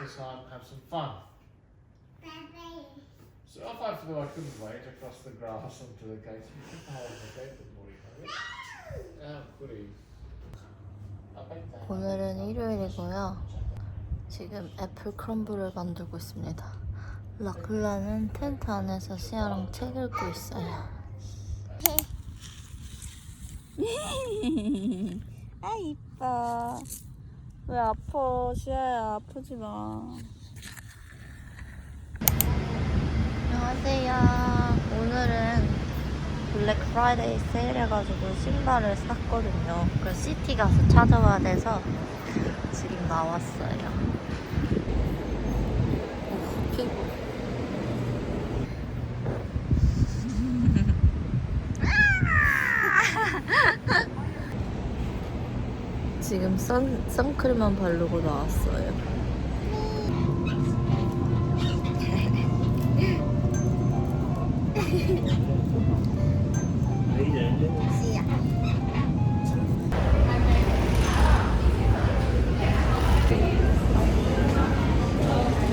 this time have some fun. So off I flew, I couldn't wait across the grass onto the gate. You can hold the gate this morning, Oh, goody. I bet that. 오늘은 일요일이고요. 지금 애플 크럼블을 만들고 있습니다. 라클라는 텐트 안에서 시아랑 책 읽고 있어요. 아 이뻐. 왜 아파 시아야 아프지 마. 안녕하세요. 오늘은 블랙 프라이데이 세일해가지고 신발을 샀거든요. 그 시티 가서 찾아와야 돼서 지금 나왔어요. 오, 피부. 지금 선, 선크림만 바르고 나왔어요.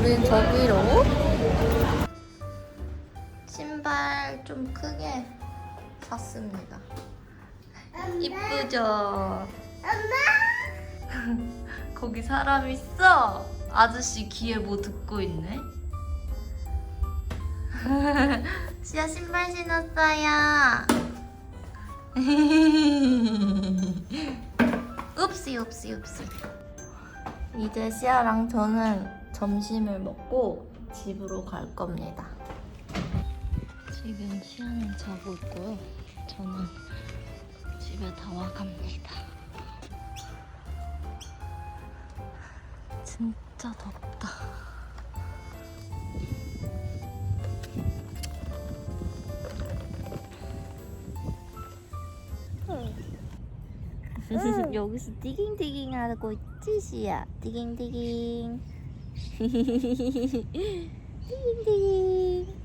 우린 저기로 신발 좀 크게 샀습니다. 이쁘죠? 거기 사람 있어? 아저씨 귀에 뭐 듣고 있네? 시아 신발 신었어요. 읍시 읍시 읍시. 이제 시아랑 저는 점심을 먹고 집으로 갈 겁니다. 지금 시아는 자고 있고요. 저는 집에 다 와갑니다. 진짜 덥다. 여기서 디깅디깅 하고 있지 시야 디깅디깅. 디깅디깅.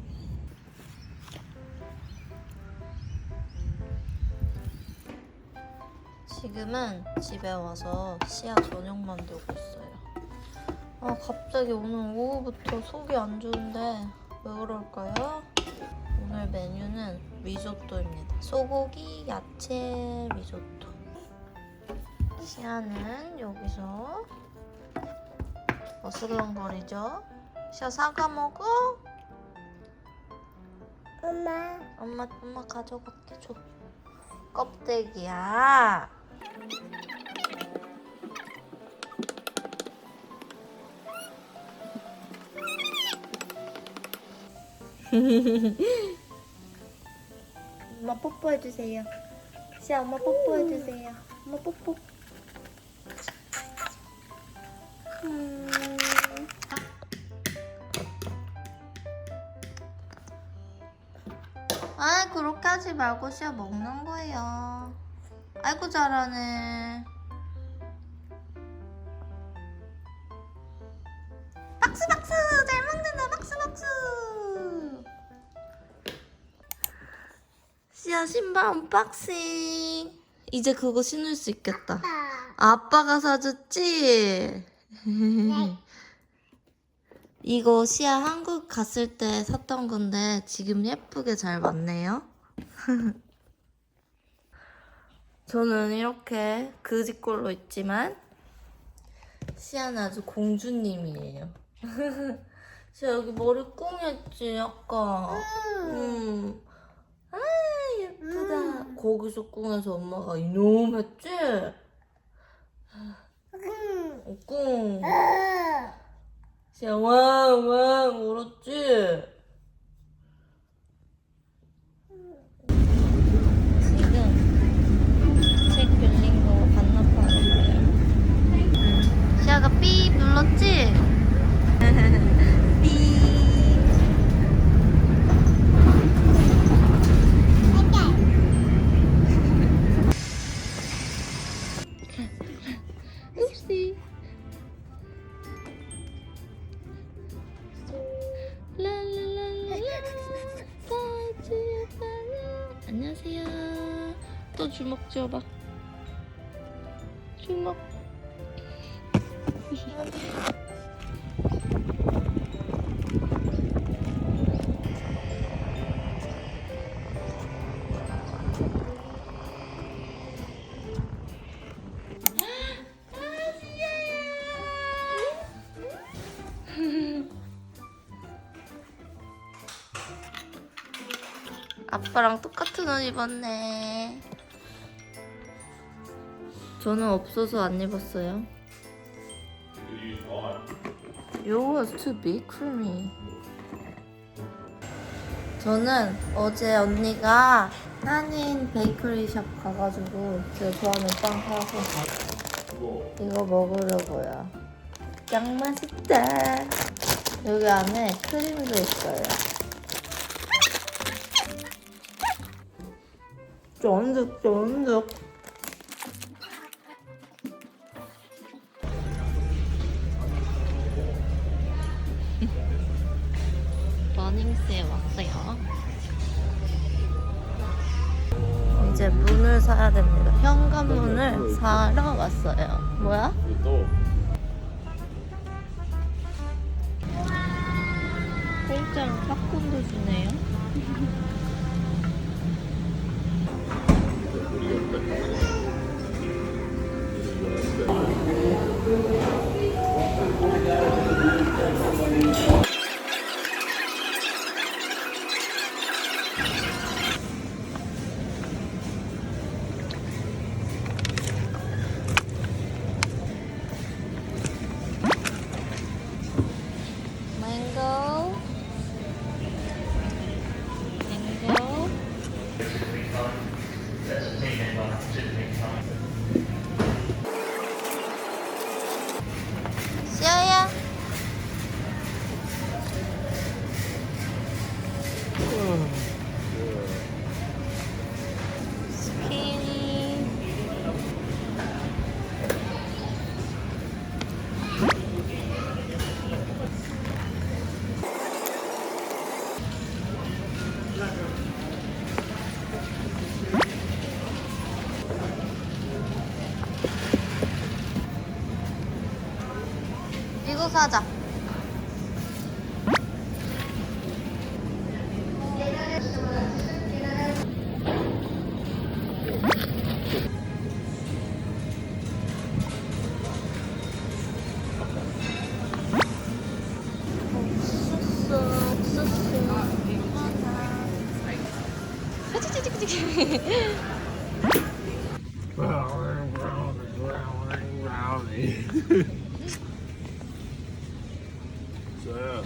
지금은 집에 와서 시야 저녁 만들고 있어요 아 갑자기 오늘 오후부터 속이 안 좋은데 왜 그럴까요? 오늘 메뉴는 리조또입니다 소고기 야채 리조또 시아는 여기서 어슬렁거리죠? 시아 사과 먹어? 엄마, 엄마 엄마 가져갈게 줘 껍데기야 엄마 뽀뽀해주세요. 시아 엄마 뽀뽀해주세요. 엄마 뽀뽀. 음. 아 그렇게 하지 말고 시아 먹는 거예요. 아이고 잘하네 시아 신발 언박싱 이제 그거 신을 수 있겠다 아빠 가 사줬지? 이거 시아 한국 갔을 때 샀던 건데 지금 예쁘게 잘 맞네요. 저는 이렇게 그지꼴로 있지만 시아는 아주 공주님이에요. 시아 여기 머리 꽁했지 아까. 음. 아 예쁘다. 거기서 꽁해서 엄마가 이놈 했지? 어, 꽁. 시아 왕왕 울었지? 주먹 줘봐. 주먹. 아빠랑 똑같은 옷 입었네. 저는 없어서 안 입었어요. Yours was too big for me. 저는 어제 언니가 한인 베이커리 샵 가가지고 제가 좋아하는 빵 사서 이거 먹으려고요. 짱 맛있다. 여기 안에 크림도 있어요. 쫀득쫀득. 이제 문을 사야 됩니다. 현관문을 사러 왔어요. 뭐야? 또 공짜로 팝콘도 주네요. 이거 사자. 옥수수, 옥수 so,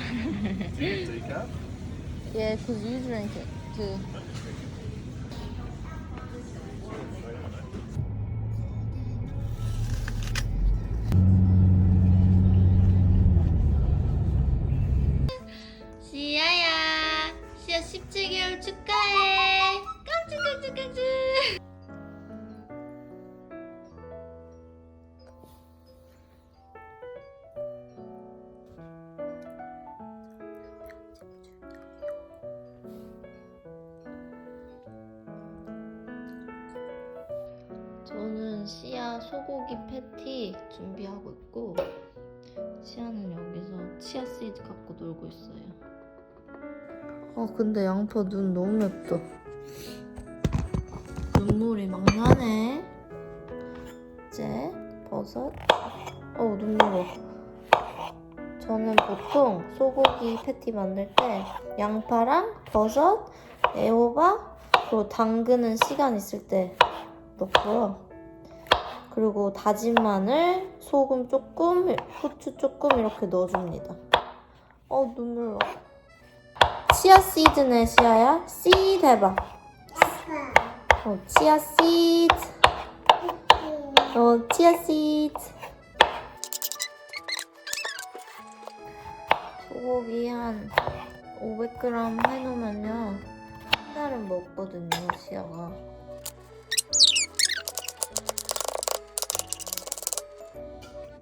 do you get decaf? Yeah, cause you drink it too. 시아야, 시아 17개월 축하해. 깜찍깜찍깜찍. 저는 시아 소고기 패티 준비하고 있고 시아는 여기서 치아 씨드 갖고 놀고 있어요. 어 근데 양파 눈 너무 맵다. 눈물이 막 나네. 이제 버섯. 어 눈물 와. 저는 보통 소고기 패티 만들 때 양파랑 버섯, 애호박 그리고 담그는 시간 있을 때 넣고요. 그리고 다진 마늘, 소금 조금, 후추 조금 이렇게 넣어줍니다. 어 눈물 나. 치아 씨드네 시아야. 씨드 해봐. 어 치아 씨드. 어 치아 씨드. 소고기 한 500g 해놓으면요 한 달은 먹거든요 시아가.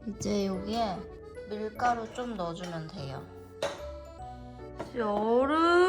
이제 여기에 밀가루 좀 넣어주면 돼요. 얼음,